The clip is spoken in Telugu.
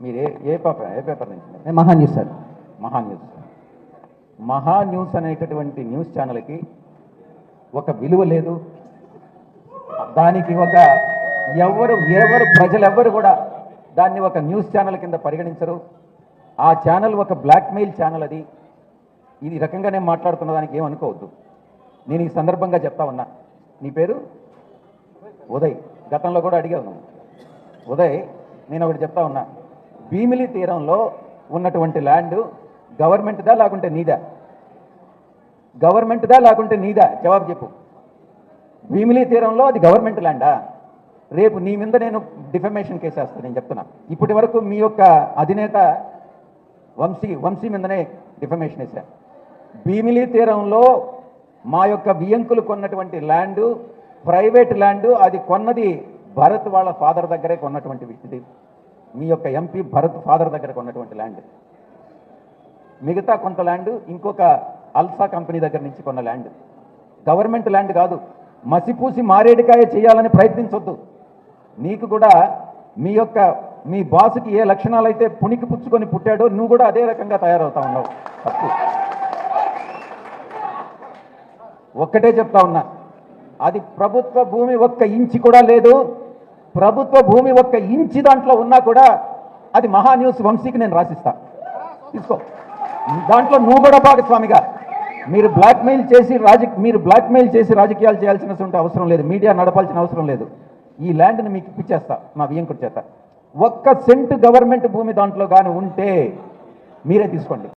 మీరు ఏ ఏ పేపర్? ఏ పేపర్ నుంచి Maha news sir. Maha news. Maha news అనేటటువంటి న్యూస్ ఛానల్కి ఒక విలువ లేదు. దానికి ఒక ఎవరు ఎవరు ప్రజలెవ్వరు కూడా దాన్ని ఒక న్యూస్ ఛానల్ కింద పరిగణించరు. ఆ ఛానల్ ఒక బ్లాక్మెయిల్ ఛానల్ అది. ఇది రకంగా నేను మాట్లాడుతున్న దానికి ఏమనుకోవద్దు నేను ఈ సందర్భంగా చెప్తా ఉన్నా. నీ పేరు? ఉదయ్. గతంలో కూడా అడిగావు నువ్వు. ఉదయ్ నేను ఒకటి చెప్తా ఉన్నా. భీమిలి తీరంలో ఉన్నటువంటి ల్యాండ్ గవర్నమెంట్దా లేకుంటే నీదా? గవర్నమెంట్దా లేకుంటే నీదా? జవాబు చెప్పు. భీమిలి తీరంలో అది గవర్నమెంట్ ల్యాండా రేపు నీ మీద నేను డిఫమేషన్ కేసు వేస్తాను నేను చెప్తున్నా. ఇప్పటి వరకు మీ యొక్క అధినేత వంశీ వంశీ మీదనే డిఫమేషన్ వేశా. భీమిలి తీరంలో మా యొక్క బియ్యంకులు కొన్నటువంటి ల్యాండ్ ప్రైవేట్ ల్యాండ్ అది కొన్నది భరత్ వాళ్ళ ఫాదర్ దగ్గరే కొన్నటువంటి ఇది మీ యొక్క ఎంపీ భరత్ ఫాదర్ దగ్గర కొన్నటువంటి ల్యాండ్ మిగతా కొంత ల్యాండ్ ఇంకొక అల్సా కంపెనీ దగ్గర నుంచి కొన్న ల్యాండ్ గవర్నమెంట్ ల్యాండ్ కాదు. మసిపూసి మారేడికాయ చేయాలని ప్రయత్నించొద్దు. నీకు కూడా మీ యొక్క మీ బాసుకి ఏ లక్షణాలు అయితే పుణికి పుచ్చుకొని పుట్టాడో నువ్వు కూడా అదే రకంగా తయారవుతా ఉన్నావు. తప్పు. ఒక్కటే చెప్తా ఉన్నా. అది ప్రభుత్వ భూమి ఒక్క ఇంచి కూడా లేదు. ప్రభుత్వ భూమి ఒక్క ఇంచి దాంట్లో ఉన్నా కూడా అది మహా న్యూస్ వంశీకి నేను రాసిస్తా. తీసుకో. దాంట్లో నువ్వు కూడా భాగస్వామిగా. మీరు బ్లాక్మెయిల్ చేసి రాజ మీరు బ్లాక్మెయిల్ చేసి రాజకీయాలు చేయాల్సినటువంటి అవసరం లేదు. మీడియా నడపాల్సిన అవసరం లేదు. ఈ ల్యాండ్ని మీకు ఇప్పించేస్తా మా వియంకుడి చేత. ఒక్క సెంట్ గవర్నమెంట్ భూమి దాంట్లో కానీ ఉంటే మీరే తీసుకోండి.